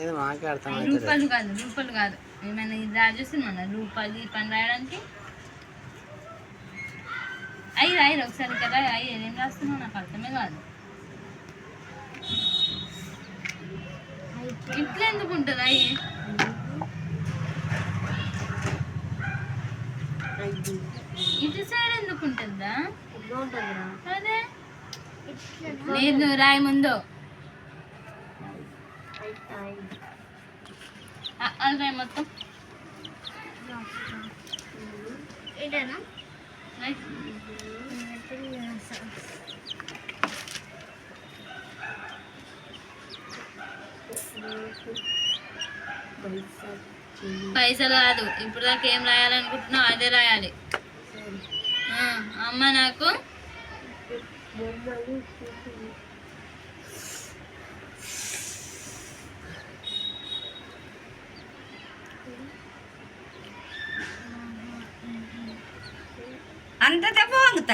అనేది మాకే అర్థమవుతుంది రూపాయలు కాదు రూపాయలు కాదు. ఏమైనా ఇది రాజేస్తున్నా రూపాయలు ఈ పని రాయడానికి? అయ్యి రాయరు ఒకసారి కదా అయ్యి ఏం రాస్తున్నావు? నాకు అర్థమే కాదు. ఇట్లా ఎందుకు ఉంటుంది అయ్యి? ఇటు సైడ్ ఎందుకు ఉంటుందా? అదే. లేదు రాయి ముందు. అది మొత్తం. పైసలు కాదు. ఇప్పుడు దాకా ఏం రాయాలనుకుంటున్నావు? అదే రాయాలి. ఆ, అమ్మ నాకు ಅಂತ ತಪ್ಪ